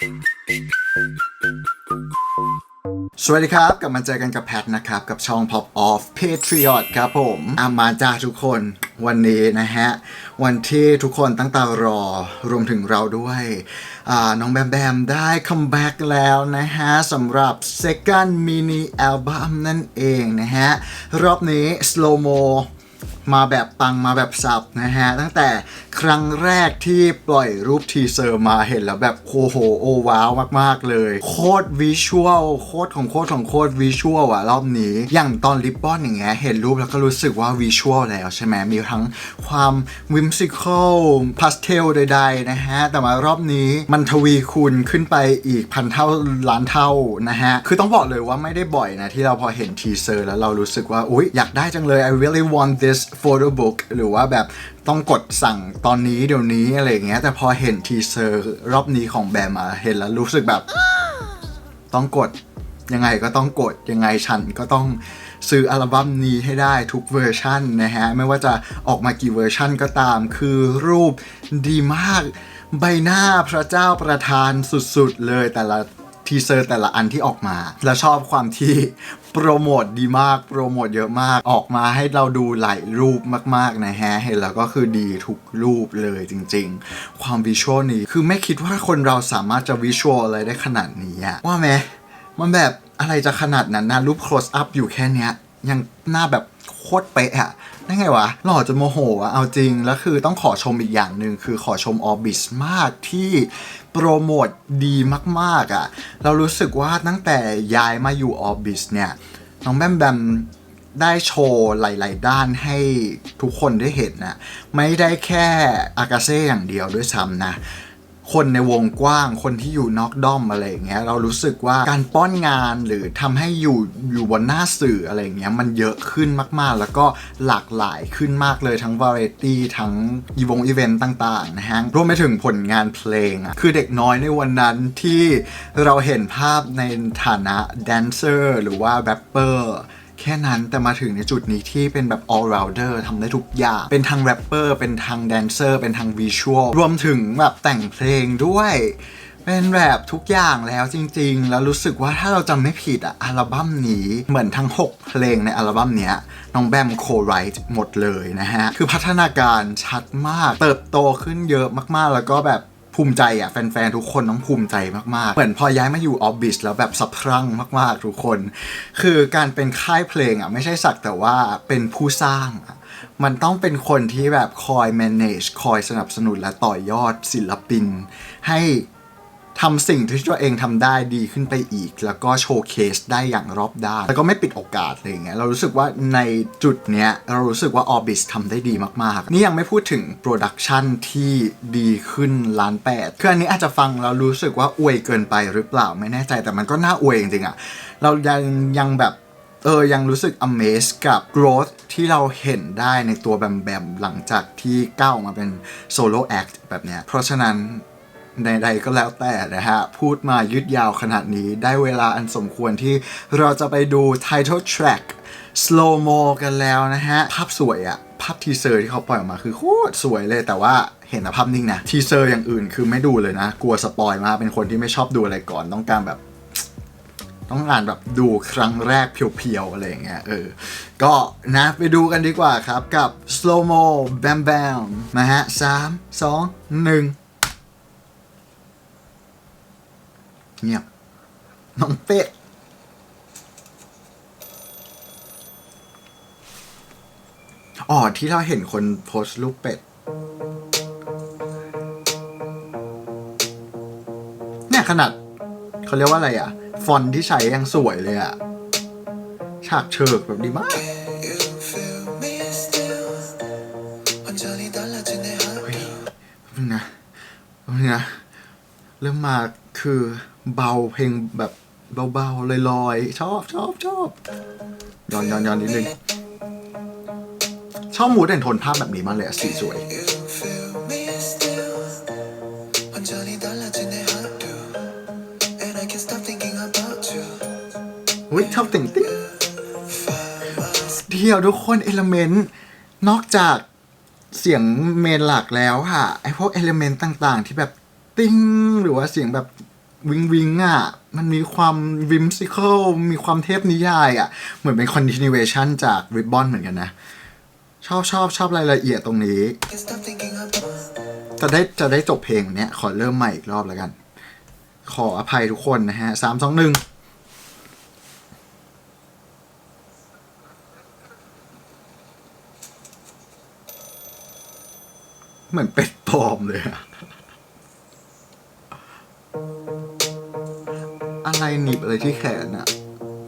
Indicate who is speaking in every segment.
Speaker 1: สวัสดีครับกลับมาเจอกันกับแพทนะครับ กับช่อง Pop Off Patriot ครับผมอามาจ้าทุกคนวันนี้นะฮะ วันที่ทุกคนตั้งตารอรวมถึงเราด้วยน้องแบมแบมได้คัมแบ็กแล้วนะฮะสำหรับ Second Mini Album นั่นเองนะฮะ รอบนี้ Slow Mo มาแบบปังมาแบบสับนะฮะ ตั้งแต่ครั้งแรกที่ปล่อยรูปทีเซอร์มาเห็นแล้วแบบโอ้โหโอว้าวมาก ๆ เลย โคตรวิชวลโคตรของโคตรของโคตรวิชวลอะรอบนี้ อย่างตอนริบบอนอย่างเงี้ยเห็นรูปแล้วก็รู้สึกว่าวิชวลแล้วใช่ไหมมีทั้งความวิมซิคอลพาสเทลใด ๆ นะฮะ แต่มารอบนี้มันทวีคูณขึ้นไปอีกพันเท่าล้านเท่านะฮะ คือต้องบอกเลยว่าไม่ได้บ่อยนะ ที่เราพอเห็นทีเซอร์แล้วเรารู้สึกว่าอุ๊ยอยากได้จังเลย I really want this photo book หรือว่าแบบต้องกดสั่งตอนนี้เดี๋ยวนี้อะไรอย่างเงี้ย แต่พอเห็นทีเซอร์รอบนี้ของแบมมาเห็นแล้วรู้สึกแบบ ต้องกดยังไงก็ต้องกดยังไงฉันก็ต้องซื้ออัลบั้มนี้ให้ได้ทุกเวอร์ชันนะฮะ ไม่ว่าจะออกมากี่เวอร์ชันก็ตาม คือรูปดีมากใบหน้าพระเจ้าประทานสุดๆเลยแต่ละ ทีเซอร์แต่ละอันที่ออกมา แล้วชอบความที่โปรโมทดีมาก โปรโมทเยอะมาก ออกมาให้เราดูหลายรูปมากๆนะฮะ เห็นแล้วก็คือดีทุกรูปเลยจริงๆ ความวิชวลนี้ คือไม่คิดว่าคนเราสามารถจะวิชวลอะไรได้ขนาดนี้อะว่าไหมมันแบบอะไรจะขนาดนั้นนะรูป close up อยู่แค่เนี้ย ยังหน้าแบบโคตรเป๊ะอะได้ไงวะ หล่อจนโมโหอะเอาจริง แล้วคือต้องขอชมอีกอย่างหนึ่งคือขอชมออบิสมากที่ โปรโมทดีมากๆอะเรารู้สึกว่าตั้งแต่ย้ายมาอยู่ออฟบิสเนี่ยน้องแบมแบมได้โชว์หลาย ๆ ด้านให้ทุกคนได้เห็นนะ ไม่ได้แค่อากาเซ่อย่างเดียวด้วยซ้ำนะ คนในวงกว้าง คนที่อยู่นอกด้อมอะไรอย่างเงี้ยเรารู้สึกว่าการป้อนงานหรือทำให้อยู่อยู่บนหน้าสื่ออะไรอย่างเงี้ยมันเยอะขึ้นมากๆ แล้วก็หลากหลายขึ้นมากเลยทั้งวาไรตี้ทั้งอีวงอีเวนต์ต่างๆนะฮะรวมไปถึงผลงานเพลงอะคือเด็กน้อยในวันนั้นที่เราเห็นภาพในฐานะแดนเซอร์หรือว่าแรปเปอร์ แค่นั้นแต่มาถึงในจุดนี้ที่เป็นแบบ all rounder ทำได้ทุกอย่าง เป็นทางแรปเปอร์ เป็นทางแดนเซอร์ เป็นทางวิชวล รวมถึงแบบแต่งเพลงด้วย เป็นแบบทุกอย่างแล้วจริง ๆ แล้วรู้สึกว่าถ้าเราจำไม่ผิดอะอัลบั้มนี้เหมือนทั้ง 6 เพลงในอัลบั้มเนี้ยน้องแบมโคไรต์หมดเลยนะฮะ คือพัฒนาการชัดมาก เติบโตขึ้นเยอะมากๆ แล้วก็แบบ ภูมิใจอะแฟนๆทุกคนต้องภูมิใจมากๆ เหมือนพอย้ายมาอยู่ออฟบิชแล้วแบบสับพรั่งมากๆทุกคน คือการเป็นค่ายเพลงอะไม่ใช่สักแต่ว่าเป็นผู้สร้างอะมันต้องเป็นคนที่แบบคอย manage คอยสนับสนุนและต่อยอดศิลปิน ให้ ทำสิ่งที่ตัวเองทำได้ดีขึ้นไปอีก แล้วก็โชว์เคสได้อย่างรอบด้าน แล้วก็ไม่ปิดโอกาสอะไรอย่างเงี้ยเรารู้สึกว่าในจุดเนี้ยเรารู้สึกว่า Orbis ทำได้ดีมากๆ นี่ยังไม่พูดถึงโปรดักชันที่ดีขึ้นล้านแปดคืออันนี้อาจจะฟังแล้วรู้สึกว่าอวยเกินไปหรือเปล่าไม่แน่ใจแต่มันก็น่าอวยจริงๆอะเรายังยังแบบเออยังรู้สึก amaze กับ growth ที่เราเห็นได้ในตัวแบมแบมหลังจากที่ก้าวมาเป็น solo act แบบเนี้ยเพราะฉะนั้น ใดๆก็แล้วแต่นะฮะ พูดมายืดยาวขนาดนี้ได้เวลาอันสมควรที่เราจะไปดู title track slow mo กันแล้วนะฮะ ภาพสวยอะภาพทีเซอร์ที่เขาปล่อยออกมาคือโคตรสวยเลยแต่ว่าเห็นแต่ภาพนิ่งนะ ทีเซอร์อย่างอื่นคือไม่ดูเลยนะ กลัวสปอยมากเป็นคนที่ไม่ชอบดูอะไรก่อนต้องการแบบต้องอ่านแบบดูครั้งแรกเพียวๆ อะไรอย่างเงี้ยเออ ก็นะไปดูกันดีกว่าครับกับ slow mo bam bam นะฮะสามสองหนึ่ง เงียบ น้องเป็ดอ๋อที่เราเห็นคนโพสต์รูปเป็ด เนี่ยขนาดเขาเรียกว่าอะไรอะ ฟอนที่ใช้ยังสวยเลยอะ ฉากเชิกแบบดีมากนะนะเริ่มมาคือ เบาเพลงแบบเบาๆลอยๆชอบชอบชอบย้อนย้อนย้อนนิดนึงชอบมูดแอนโทนภาพแบบนี้มากเลยอสีสวย อุ้ยชอบติ่งติ่งเดียวทุกคนเอลเมนต์นอกจากเสียงเมนหลักแล้วค่ะไอพวกเอลเมนต์ต่างๆ ที่แบบติ้งหรือว่าเสียงแบบ วิงวิงอะ มันมีความวิมซิเคิลมีความเทพนิยายอะ เหมือนเป็น continuation จาก Ribbon เหมือนกันนะ ชอบชอบชอบรายละเอียดตรงนี้ จะได้จะได้จบเพลงเนี้ย ขอเริ่มใหม่อีกรอบแล้วกัน ขออภัยทุกคนนะฮะสามสองหนึ่งเหมือนเป็ดปลอมเลยอะ อะไรหนีบอะไรที่แขนอะ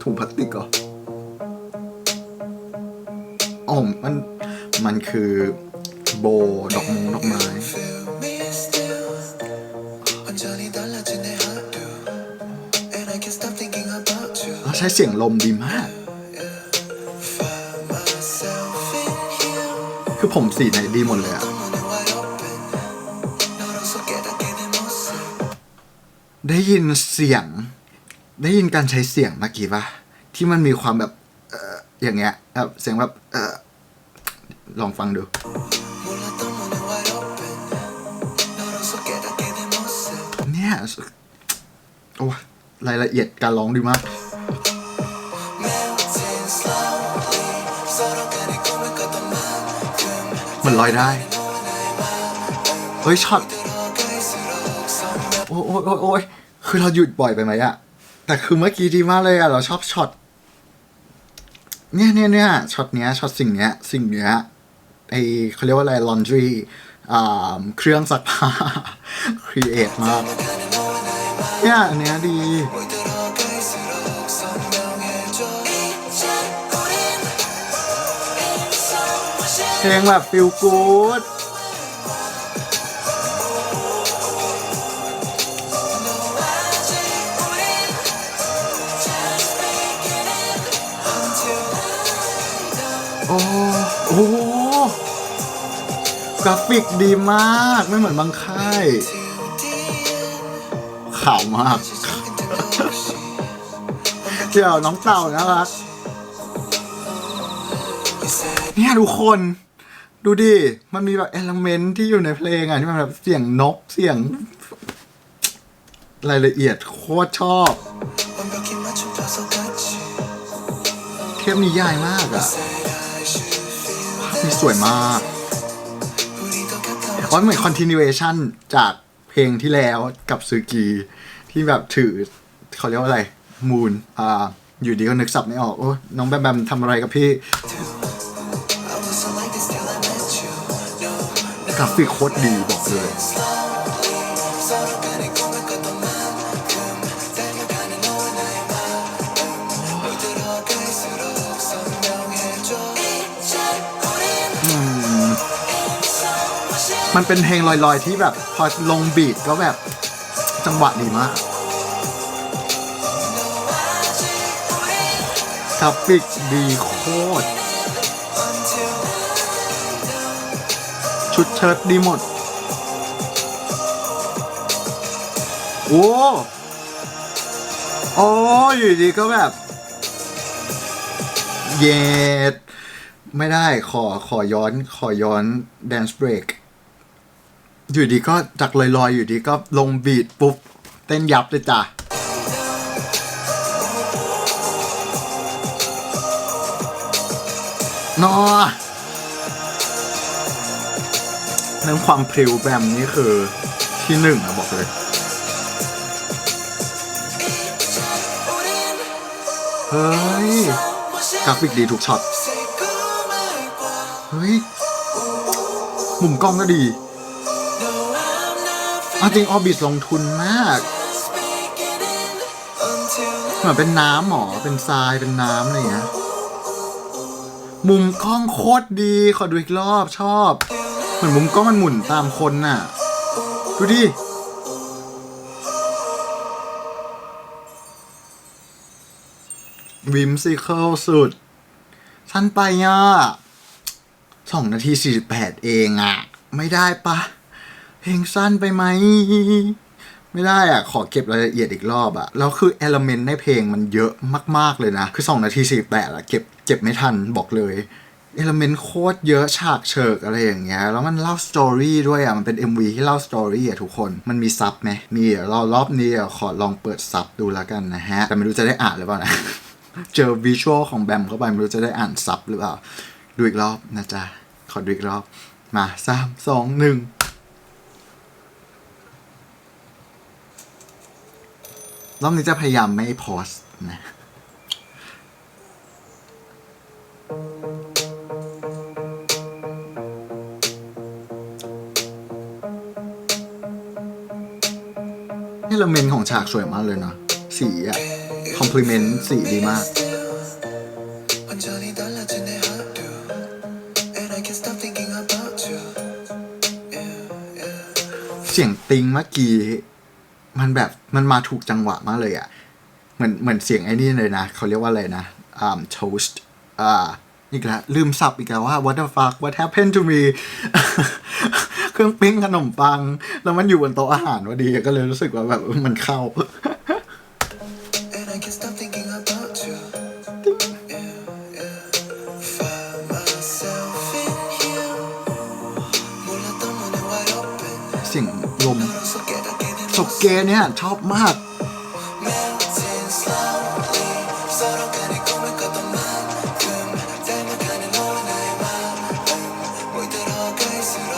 Speaker 1: ถุงพลาสติกเหรออ๋อมันมันคือโบดอกมงดอกไม้เราใช้เสียงลมดีมาก คือผมสีไหนดีหมดเลยอะได้ยินเสียง ได้ยินการใช้เสียงเมื่อกี้ปะที่มันมีความแบบเอออย่างเงี้ยแบบเสียงแบบเออลองฟังดู เนี่ยโอ้รายละเอียดการร้องดีมาก มันลอยได้ เฮ้ยช็อต โอ้ยโอ้ยโอ้ยคือเราหยุดบ่อยไปไหมอะ แต่คือเมื่อกี้ดีมากเลยอะเราชอบช็อตเนี่ยเนี่ยเนี่ยช็อตเนี้ยช็อตสิ่งเนี้ย สิ่งเนี้ยไอเขาเรียกว่าอะไรลอนดรีเครื่องซักผ้าครีเอทมากเนี่ยเนี้ยดีเพลงแบบฟิลกู๊ด อ้โอ้กราฟิกดีมากไม่เหมือนบางค่ายขาวมากเดี๋ยวน้องเต่านะครับเนี่ยทุกคนดูดิ มันมีแบบเอลเมนที่อยู่ในเพลงอะที่มันแบบเสียงนกเสียง รายละเอียดโคตรชอบ เทปนี้ใหญ่มากอะ นี่สวยมาก
Speaker 2: เพราะ
Speaker 1: เหมือน continuation จากเพลงที่แล้วกับซูกีที่แบบถือเขาเรียกว่าอะไร มูนอ่าอยู่ดีก็นึกสับไม่ออก โอ้น้องแบมแบมทำอะไรกับพี่กราฟิกโคตรดีบอกเลย มันเป็นเพลงลอยๆที่แบบพอลงบีทก็แบบจังหวะดีมากกราฟิกดีโคตร ชุดเชิ้ตดีหมด โอ้โอ้อยู่ดีก็แบบ เย็ด ไม่ได้ขอขอย้อนขอย้อน dance break อยู่ดีก็จากลอยๆ อยู่ดีก็ลงบีทปุ๊บ เต้นยับเลยจ้ะนอเรื่องความพริ้วแบมนี่คือที่หนึ่งอะบอกเลยเฮ้ยกราฟิกดีทุกช็อต เฮ้ย มุมกล้องก็ดี เอาจริงออบิสลงทุนมากเหมือนเป็นน้ำหมอเป็นทรายเป็นน้ำอะไรอย่างเงี้ยมุมกล้องโคตรดี ขอดูอีกรอบชอบ เหมือนมุมกล้องมันหมุนตามคนน่ะ ดูดิวิมซิเคิลสุด สั้นไปอะสองนาทีสี่สิบแปดเองอะ ไม่ได้ปะ เพลงสั้นไปไหม ไม่ได้อะ ขอเก็บรายละเอียดอีกรอบอะ แล้วคือเอลเมนต์ในเพลงมันเยอะมาก ๆ เลยนะ คือ 2 นาที48อะเก็บเก็บไม่ทันบอกเลยเอลเมนต์โคตรเยอะฉากเฉิกอะไรอย่างเงี้ย แล้วมันเล่าสตอรี่ด้วยอะ มันเป็น MV ที่เล่าสตอรี่อะทุกคน มันมีซับไหม มีอะเรารอบนี้อะขอลองเปิดซับดูแล้วกันนะฮะ แต่ไม่รู้จะได้อ่านหรือเปล่านะ เจอวิชวลของแบมเข้าไปไม่รู้จะได้อ่านซับหรือเปล่า ดูอีกรอบนะจ๊ะ ขอดูอีกรอบ มาสามสองหนึ่ง รอบนี้จะพยายามไม่โพสนะนี่ละเมนของฉากสวยมากเลยเนาะสีอะคอมพลีเมนต์สีดีมากเสียงติงเมื่อกี้ มันแบบมันมาถูกจังหวะมากเลยอะ่ะเหมือนเหมือนเสียงไอ้นี่เลยนะเขาเรียกว่าอะไรนะอ่า toast อ่าอีกแล้วลืมสับอีกแล้วว่า what the fuck what happened to me เครื่องปิ้งขนมปัง แล้วมันอยู่บนโต๊ะอาหารพอดีก็เลยรู้สึกว่าแบบมันเข้า เสียงลม สกเกเนี่ยชอบมาก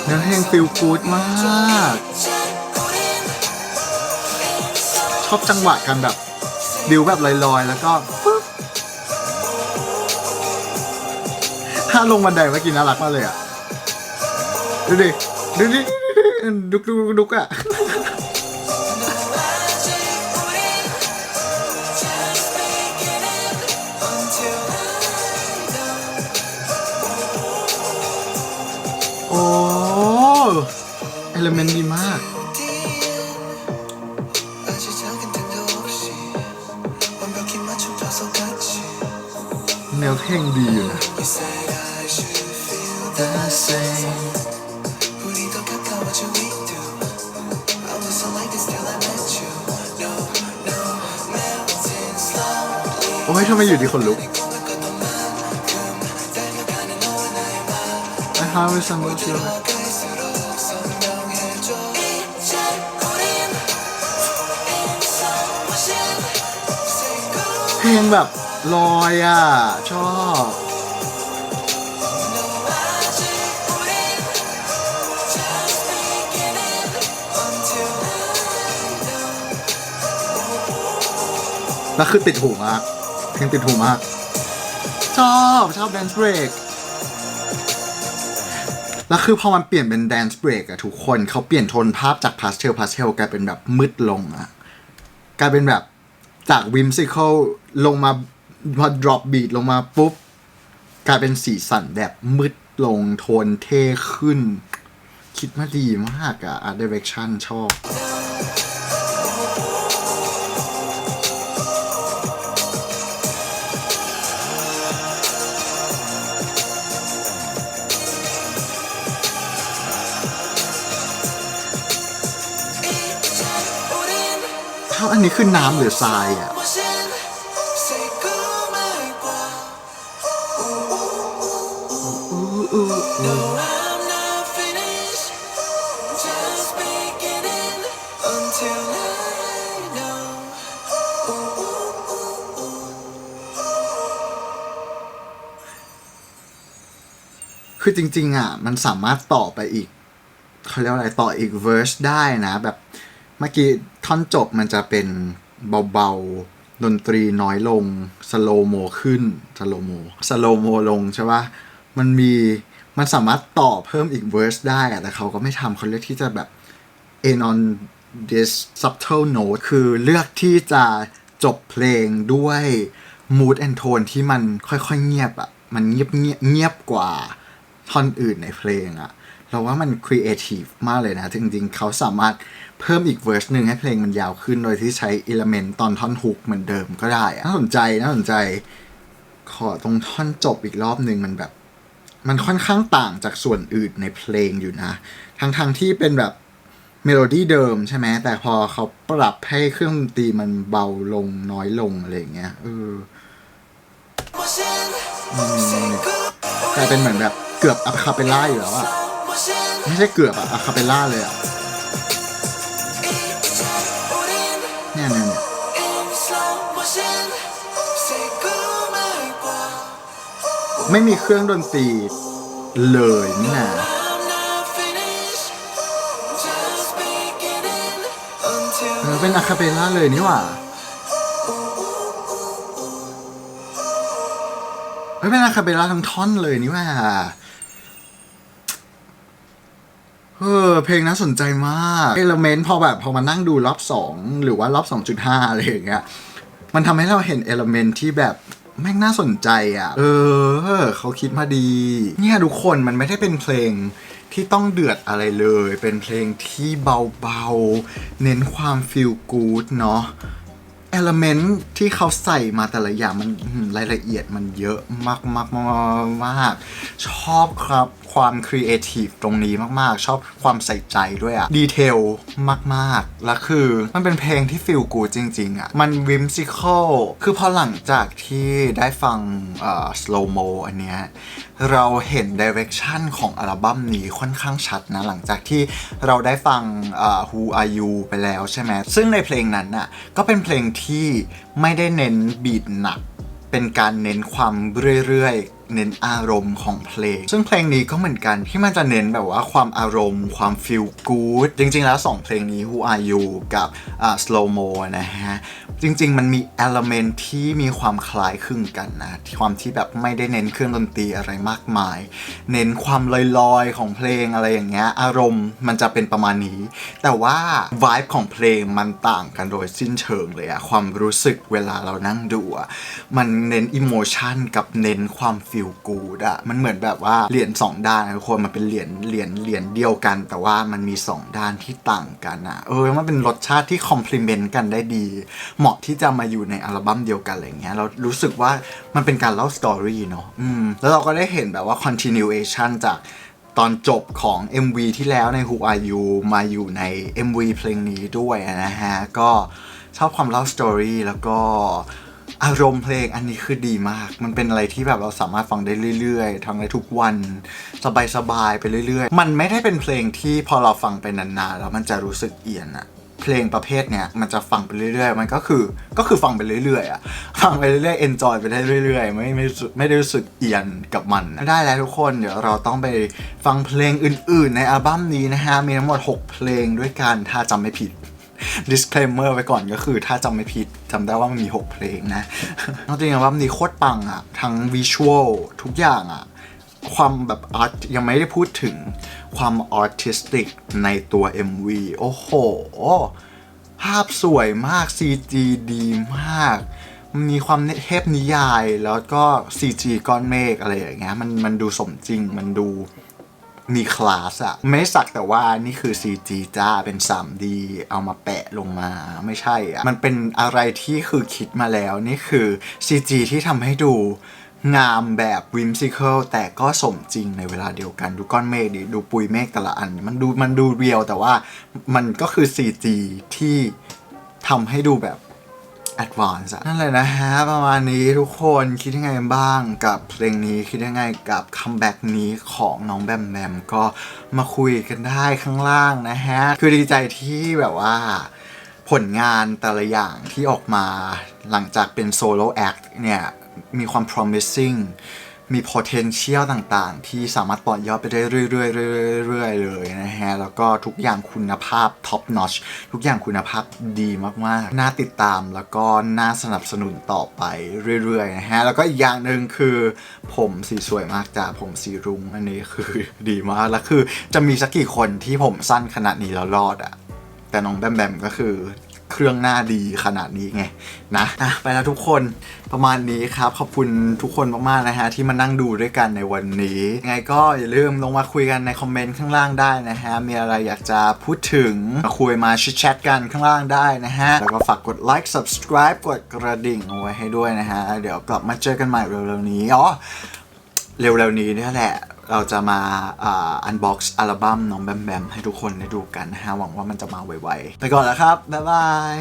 Speaker 1: เนื้อแห้งฟิลฟูดมาก ชอบจังหวะกันแบบดิวแบบลอยๆ แล้วก็ถ้าลงบันไดเมื่อกี้น่ารักมากเลยอะ ดูดิ ดูดิ ดุกดุกดุกอะ ลเมนต์ดีมากแนวเพลงดีอะโอ้ยทำไมอยู่ดีคนลุก I have some
Speaker 2: of your
Speaker 1: เพลงแบบลอยอะ ชอบแล้วคือติดหูมากเพลงติดหูมาก ชอบชอบแดนซ์เบรกแล้วคือพอมันเปลี่ยนเป็นแดนซ์เบรกอะทุกคนเขาเปลี่ยนโทนภาพจากพาสเทลพาสเทลกลายเป็นแบบมืดลงอะกลายเป็นแบบ จากวิมซิเคิลลงมาพอดรอปบีดลงมาปุ๊บ กลายเป็นสีสันแบบมืดลงโทนเท่ขึ้น คิดมาดีมากอะอาร์ตเดเรคชั่นช
Speaker 2: อบ
Speaker 1: ชอบอันนี้คือน้ำหรือทรายอะคือจริง ๆ อะ มันสามารถต่อไปอีกเขาเรียกว่าอะไรต่ออีกเวอร์สได้นะแบบ มื่อกี้ท่อนจบมันจะเป็นเบาๆ ดนตรีน้อยลง สโลโมขึ้น สโลโม สโลโมลงใช่ปะมันมี มันสามารถต่อเพิ่มอีกเวอร์สได้แต่เขาก็ไม่ทำเขาเลือกที่จะแบบ end on this subtle note คือเลือกที่จะจบเพลงด้วย mood and tone ที่มันค่อยๆเงียบอะมันเงียบเงียบเงียบกว่าท่อนอื่นในเพลงอะเราว่ามันครีเอทีฟมากเลยนะ จริงๆ เขาสามารถ เพิ่มอีกเวอร์สหนึ่งให้เพลงมันยาวขึ้นโดยที่ใช้อิเลเมนต์ตอนท่อนฮุกเหมือนเดิมก็ได้น่าสนใจน่าสนใจ ขอตรงท่อนจบอีกรอบหนึ่งมันแบบ มันค่อนข้างต่างจากส่วนอื่นในเพลงอยู่นะ ทั้งทงๆที่เป็นแบบเมโลดี้เดิมใช่ไหมแต่พอเขาปรับให้เครื่องดนตรีมันเบาลงน้อยลงอะไรอย่างเงี้ยเออกลายเป็นเหมือนแบบเกือบอะคาเปล่าอยู่แล้วอะไม่ใช่เกือบอะอะคาเปล่าเลยอะ ไม่มีเครื่องดนตรีเลยนี่นะเออเป็นอะคาเปล่าเลยนี่หว่าเฮ้ยเป็นอะคาเปล่าทั้งท่อนเลยนี่หว่าเออเพลงน่าสนใจมากเอลเมนต์พอแบบพอมานั่งดูรอบสองหรือว่ารอบ2.5อะไรอย่างเงี้ย มันทำให้เราเห็นเอลเมนต์ที่แบบ แม่งน่าสนใจอะ เออ เขาคิดมาดี เนี่ยทุกคนมันไม่ได้เป็นเพลงที่ต้องเดือดอะไรเลย เป็นเพลงที่เบาๆ เน้นความฟีลกู๊ดเนาะ เอลเมนต์ที่เขาใส่มาแต่ละอย่างมันรายละเอียดมันเยอะมากมากมากมากชอบครับความครีเอทีฟตรงนี้มากๆ ชอบความใส่ใจด้วยอะดีเทลมากๆ แล้วคือมันเป็นเพลงที่ฟิลกูจริง ๆอะมันวิมซิคอลคือพอหลังจากที่ได้ฟังเอ่อ slow mo อันเนี้ยเราเห็นดิเรกชันของอัลบั้มนี้ค่อนข้างชัดนะ หลังจากที่เราได้ฟังเอ่อ Who Are You ไปแล้วใช่ไหมซึ่งในเพลงนั้นน่ะก็เป็นเพลงที่ที่ไม่ได้เน้นบีทหนัก เป็นการเน้นความเรื่อย เน้นอารมณ์ของเพลง ซึ่งเพลงนี้ก็เหมือนกันที่มันจะเน้นแบบว่าความอารมณ์ ความ feel good จริง ๆ แล้วสองเพลงนี้ Who Are You กับอ่า Slow Mo นะฮะ จริง ๆ มันมี element ที่มีความคล้ายคลึงกันนะ ความที่แบบไม่ได้เน้นเครื่องดนตรีอะไรมากมาย เน้นความลอยๆของเพลงอะไรอย่างเงี้ยอารมณ์มันจะเป็นประมาณนี้ แต่ว่า vibe ของเพลงมันต่างกันโดยสิ้นเชิงเลยอะความรู้สึกเวลาเรานั่งดูอะมันเน้น emotion กับเน้นความ feel good อะมันเหมือนแบบว่าเหรียญสองด้านทุกคนมันเป็นเหรียญเหรียญเหรียญเดียวกัน แต่ว่ามันมีสองด้านที่ต่างกันอะเออมันเป็นรสชาติที่ complement กันได้ดี เหมาะที่จะมาอยู่ในอัลบั้มเดียวกันอะไรเงี้ยเรารู้สึกว่ามันเป็นการเล่าสตอรี่เนาะอืมแล้วเราก็ได้เห็นแบบว่า continuation จากตอนจบของ MV ที่แล้วใน Who Are You มาอยู่ใน MV เพลงนี้ด้วยนะฮะ ก็ชอบความเล่าสตอรี่แล้วก็ อารมณ์เพลงอันนี้คือดีมาก มันเป็นอะไรที่แบบเราสามารถฟังได้เรื่อยๆทั้งในทุกวัน สบายๆไปเรื่อยๆ มันไม่ได้เป็นเพลงที่พอเราฟังไปนานๆแล้วมันจะรู้สึกเอียนอะเพลงประเภทเนี้ยมันจะฟังไปเรื่อยๆ มันก็คือก็คือฟังไปเรื่อยๆอะฟังไปเรื่อยๆ enjoy ไปได้เรื่อยๆ ไม่ไม่ไม่ได้รู้สึกเอียนกับมัน ได้แล้วทุกคนเดี๋ยวเราต้องไปฟังเพลงอื่นๆ ในอัลบั้มนี้นะฮะมีทั้งหมด 6 เพลงด้วยกันถ้าจำไม่ผิด disclaimer ไว้ก่อนก็คือถ้าจำไม่ผิดจำได้ว่ามันมี 6 เพลงนะจริงๆอัลบั้มนี้โคตรปังอะทั้งวิชวลทุกอย่างอะความแบบอาร์ตยังไม่ได้พูดถึงความอาร์ติสติกในตัว MV โอ้โห ภาพสวยมาก CG ดีมากมีความเทพนิยายแล้วก็ CG ก้อนเมฆอะไรอย่างเงี้ยมันมันดูสมจริงมันดู มีคลาสอะไม่สักแต่ว่านี่คือ CG จ้าเป็น 3D เอามาแปะลงมาไม่ใช่อะมันเป็นอะไรที่คือคิดมาแล้วนี่คือ CG ที่ทำให้ดูงามแบบวิมซิเคิลแต่ก็สมจริงในเวลาเดียวกัน ดูก้อนเมฆดิดูปุยเมฆแต่ละอัน มันดูมันดูเรียลแต่ว่ามันก็คือ CG ที่ทำให้ดูแบบ advance นั่นเลยนะฮะ ประมาณนี้ทุกคนคิดยังไงบ้างกับเพลงนี้คิดยังไงกับคัมแบ็กนี้ของน้องแบมแบมก็มาคุยกันได้ข้างล่างนะฮะ คือดีใจที่แบบว่าผลงานแต่ละอย่างที่ออกมาหลังจากเป็นโซโล่แอคเนี่ย มีความ promising มี potential ต่างๆ ที่สามารถต่อยอดไปได้เรื่อยๆเรื่อยๆเรื่อยเลยนะฮะ แล้วก็ทุกอย่างคุณภาพ top notch ทุกอย่างคุณภาพดีมากๆ น่าติดตามแล้วก็น่าสนับสนุนต่อไปเรื่อยๆนะฮะ แล้วก็อีกอย่างหนึ่งคือผมสีสวยมากจ้ะผมสีรุ้งอันนี้คือดีมาก แล้วคือจะมีสักกี่คนที่ผมสั้นขนาดนี้แล้วรอดอะแต่น้องแบมแบมก็คือ เครื่องหน้าดีขนาดนี้ไงนะอะไปแล้วทุกคนประมาณนี้ครับ ขอบคุณทุกคนมากๆนะฮะที่มานั่งดูด้วยกันในวันนี้ไงก็อย่าลืมลงมาคุยกันในคอมเมนต์ข้างล่างได้นะฮะ มีอะไรอยากจะพูดถึงมาคุยมาแชทกันข้างล่างได้นะฮะ แล้วก็ฝากกดไลค์ subscribe กดกระดิ่งเอาไว้ให้ด้วยนะฮะ เดี๋ยวกลับมาเจอกันใหม่เร็วๆนี้อ๋อเร็วๆนี้นี่แหละ เราจะมาอันบ็อกซ์อัลบั้มน้องแบมแบมให้ทุกคนได้ดูกันนะฮะ หวังว่ามันจะมาไวๆ ไปก่อนแล้วครับ บ๊ายบาย